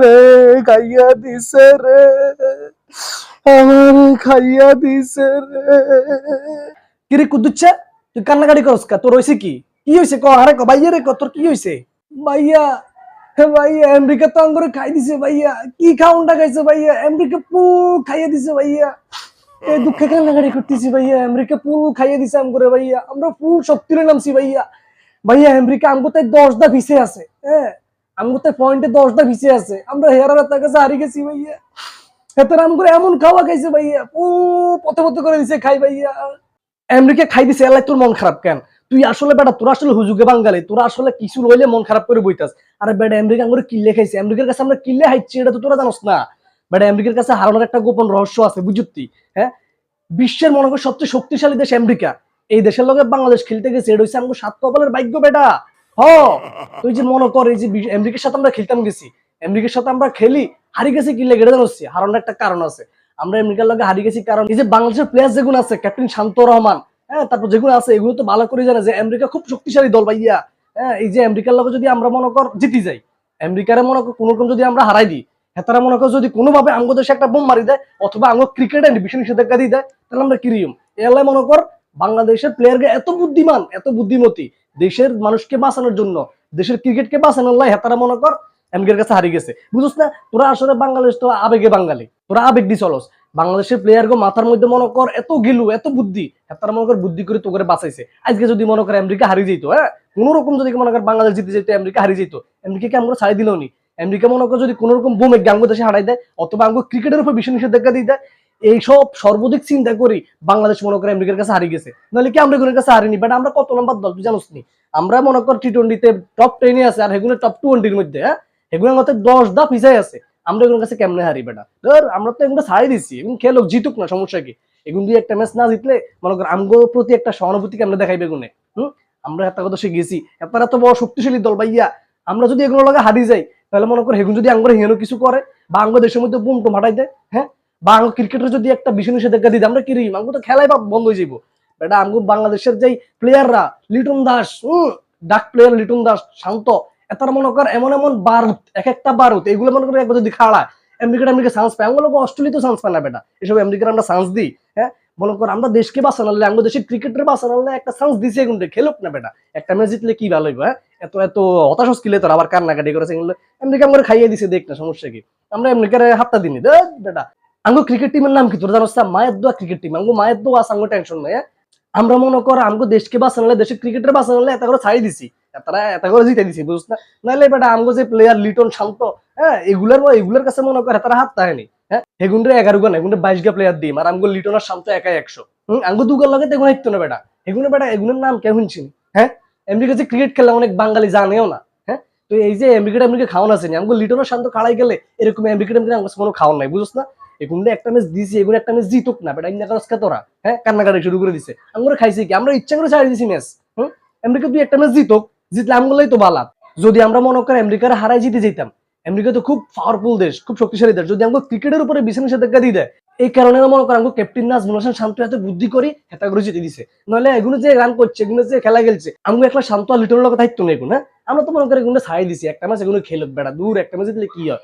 রে খাইয়া দিছে রে। আমার খাইয়া দিছে রে। কিরে কুদুচ্ছে তুই কান্নাকাটি করস কা? তোর হইছে কি? কি হইছে ক? আরে ক ভাইয়া রে ক তোর কি হইছে? ভাইয়া হে ভাইয়া আমেরিকা তো আঙ্গুরে খাই দিছে ভাইয়া। কি খাউনটা খাইছে ভাইয়া? আমেরিকা পু খাইয়া দিছে ভাইয়া। এই দুঃখে কান্নাকাটি করতেছি ভাইয়া। আমেরিকা পুল খাইয়া দিছে আমগরে ভাইয়া। আমরা ফুল শক্তি নামছি ভাইয়া। ভাইয়া, আমেরিকা আমগো তাই দশটা ভিসে আছে হ্যাঁ? আমগো পয়েন্টে দশটা ভিসে আছে। আমরা হেয়ার তার কাছে হারিয়ে গেছি ভাইয়া। হেতার আমগরে এমন খাওয়া খাইছে ভাইয়া ও পথে পথে করে দিছে, খাই ভাইয়া। আমেরিকা খাই দিছে এলাই তোর মন খারাপ কেন? তুই আসলে বেটা, তোরা আসলে হুজুগে বাঙালি, তোরা আসলে কিছু লইলে মন খারাপ করে বইতাস। আরে বেটা, আমেরিকা আমগরে কিল্লে খাইছে, আমেরিকার কাছে আমরা কিল্লে হাইছি এটা তো তোরা জানোস না। বেটা, আমেরিকার কাছে হারানোর একটা গোপন রহস্য আছে বুঝতি হ্যাঁ? বিশ্বের মনে কর সবচেয়ে শক্তিশালী দেশ আমেরিকা। এই দেশের লগে বাংলাদেশ খেলতে গেছে, এটা হচ্ছে আমাকে সাত কপালের ভাগ্য বেটা। হ, তুই যে মনে কর এই যে আমেরিকার সাথে আমরা খেলতাম গেছি, আমেরিকার সাথে আমরা খেলি, হারি গেছি কি লেগে জানোস হারানোর একটা কারণ আছে। আমরা আমেরিকার লগে হারি গেছি কারণ এই যে বাংলাদেশের প্লেয়ার যেগুলো আছে ক্যাপ্টেন শান্ত রহমান হ্যাঁ তারপর যেগুলো আছে, এগুলো তো ভালো করে জানে যে আমেরিকা খুব শক্তিশালী দল ভাইয়া। হ্যাঁ এই যে আমেরিকার লগে যদি আমরা মনে কর জিতি যাই, আমেরিকারে মনে কর কোনো রকম যদি আমরা হারাই দিই, হেতারা মনে কর যদি কোনোভাবে আঙ্গ দেশে একটা বোম মারি দেয়, অথবা আঙ্গ ক্রিকেটে বিশেষ নিষেধাজ্ঞা দিয়ে দেয়, তাহলে আমরা কিরিয়ম এলাই মনে কর বাংলাদেশের প্লেয়ারকে এত বুদ্ধিমান, এত বুদ্ধিমতী দেশের মানুষকে বাঁচানোর জন্য, দেশের ক্রিকেটকে বাঁচানোর লাই হেতারা মনে কর আমেরিকার কাছে হারিয়ে গেছে। বুঝছ না, তোরা আসলে বাংলাদেশ তো আবেগে বাঙালি, তোরা আবেগ দি চলস। বাংলাদেশের প্লেয়ার গো মাথার মধ্যে মনে কর এত গিলু, এত বুদ্ধি হেতারা মনে কর বুদ্ধি করে তো করে বাঁচাইছে। আজকে যদি মনে কর আমেরিকা হারিয়ে যেত হ্যাঁ? কোন রকম যদি মনে কর বাংলাদেশ জিতে যেত আমেরিকা হারিয়ে যেত আমেরিকাকে আমরা ছাড়ি দিল নি। আমেরিকা মনে কর যদি কোন রকম বোমে গাঙ্গ দেশে হারাই দেয়, অথবা আঙ্গ ক্রিকেটের উপর বিশেষ নিষেধাজ্ঞা দিয়ে দেয় এইসব সর্বাধিক চিন্তা করি বাংলাদেশ মনে করে আমেরিকার কাছে হারিয়ে গেছে। নাহলে কি আমরা এগুলোর কাছে হারিনি? বাট আমরা কত নম্বর দল তুই জানোস আমরা মনে কর টি টোয়েন্টিতে টপ টেনে আছে আর এগুলো টপ টোয়েন্টির মধ্যে হ্যাঁ? এগুলোর মধ্যে দশ দা পিছাই আছে। আমরা এগুলোর কাছে কেমনে হারি বেটা? ধর, আমরা তো এগুলো ছাড়াই দিচ্ছি এবং খেলোক, জিতুক না, সমস্যা কি? এগুলো দিয়ে একটা ম্যাচ না জিতলে মনে কর আমগো প্রতি একটা সহানুভূতি কেমনে দেখাইবে গুনে হুম? আমরা একটা কথা শিখেছি এত এত বড় শক্তিশালী দল ভাইয়া, আমরা যদি এগুলো লাগে হারিয়ে যাই, তাহলে মনে কর হেগুন যদি আঙ্গুরে হেনো কিছু করে বা আঙ্গ দেশের মধ্যে বুম টুম হাঁটাই দেয় হ্যাঁ? বা ক্রিকেটের যদি একটা বিশেষ নিষেধাজ্ঞা দিই আমরা কিরি আঙ্গু তো খেলাই বা বন্ধ হয়ে যাব বেটা আঙ্গু বাংলাদেশের যেই প্লেয়াররা লিটন দাস, হম, ডাক প্লেয়ার লিটন দাস, শান্ত, এতার মনে কর এমন এমন বারুদ এক একটা বারুদ, এগুলো মনে করে একবার যদি খাড়ায়, আমেরিকার আমেরিকা চান্স পায় আমরা অস্ট্রেলিয়া তো চান্স পায় না বেটা। এসব আমেরিকার আমরা চান্স দিই হ্যাঁ? মনে কর আমরা দেশকে বাঁচানো হলে আমাদের দেশের ক্রিকেটের বাঁচানো হলে একটা চান্স দিছে এখন খেলুক না বেটা। একটা ম্যাচ জিতলে কি ভালো হইব হ্যাঁ? এত এত হতাশ কিলে তোর, আবার কান্নাকাটি করেছে এগুলো। আমেরিকা আমরা খাইয়ে দিছে, দেখ না, সমস্যা কি। আমরা আমেরিকার হাতটা দিনি বেটা। আঙ্গো ক্রিকেট টিমের নাম কি? তোর মায়ের দোয়া ক্রিকেট টিম আঙ্গো মায়ের দোয়া আঙ্গো টেনশন নাই হ্যাঁ? আমরা মনে কর আমগো দেশকে বাঁচানো হলে দেশের ক্রিকেটের বাঁচানো হলে এত করে ছাড়ি দিছি। তারা এত করে জিতে দিছি, বুঝছ না? নাহলে বেটা আমগো যে প্লেয়ার লিটন শান্ত হ্যাঁ? এগুলার এগুলার কাছে মনে করে তারা হাত তাহেনি হ্যাঁ? এগুনরে এগারো গান এগুনরে বাইশ গা প্লেয়ার দিই আর আমগো লিটন আর শান্ত একশো। হম? আঙ্গো দুগার লাগে তেগুন হিত না বেটা। এগুলো বেটা এগুলোর নাম কেমন চিনি হ্যাঁ? আমেরিকা যে ক্রিকেট খেলা অনেক বাঙালি জানেও না হ্যাঁ? তো এই যে আমেরিকা আমেরিকা খাওয়ান আছে আমগো লিটন শান্ত কাড়াই গেলে এরকম আমেরিকা আমেরিকা আমার কোনো খাওয়ান নাই, বুঝছ না? এগুলো একটা ম্যাচ দিছি এগুলো একটা ম্যাচ জিতুক না, বেটা, ইন্ডিয়া তোরা হ্যাঁ? কান্নাকাটি শুরু করে দিছে। আমরা খাইছি কি? আমরা ইচ্ছা করে ছাড়ি দিছি ম্যাচ আমেরিকা তুই একটা ম্যাচ জিতুক, জিতলে আমগুলোই তো যদি আমরা মনে করি আমেরিকার হারাই জিতে যেতাম, আমেরিকা তো খুব পাওয়ারফুল দেশ, খুব শক্তিশালী দেশ। যদি আমাকে ক্রিকেটের উপরে বিশেষ নিষেধাজ্ঞা দিয়ে দেয়, এই কারণে মনে করেন ক্যাপ্টেন নাজমুল হাসান শান্ত এত বুদ্ধি করি, হেতা করে জিতে দিছে। নইলে এগুলো যে রান করছে, এগুলো যে খেলা খেলছে আমাকে একটা শান্ত লিটনের দায়িত্ব নেই এখন হ্যাঁ? আমরা তো মনে করি এগুলো ছাড়াই দিছি, একটা ম্যাচ এগুলো খেলুক বেড়া দূর একটা ম্যাচ জিতলে কি হয়?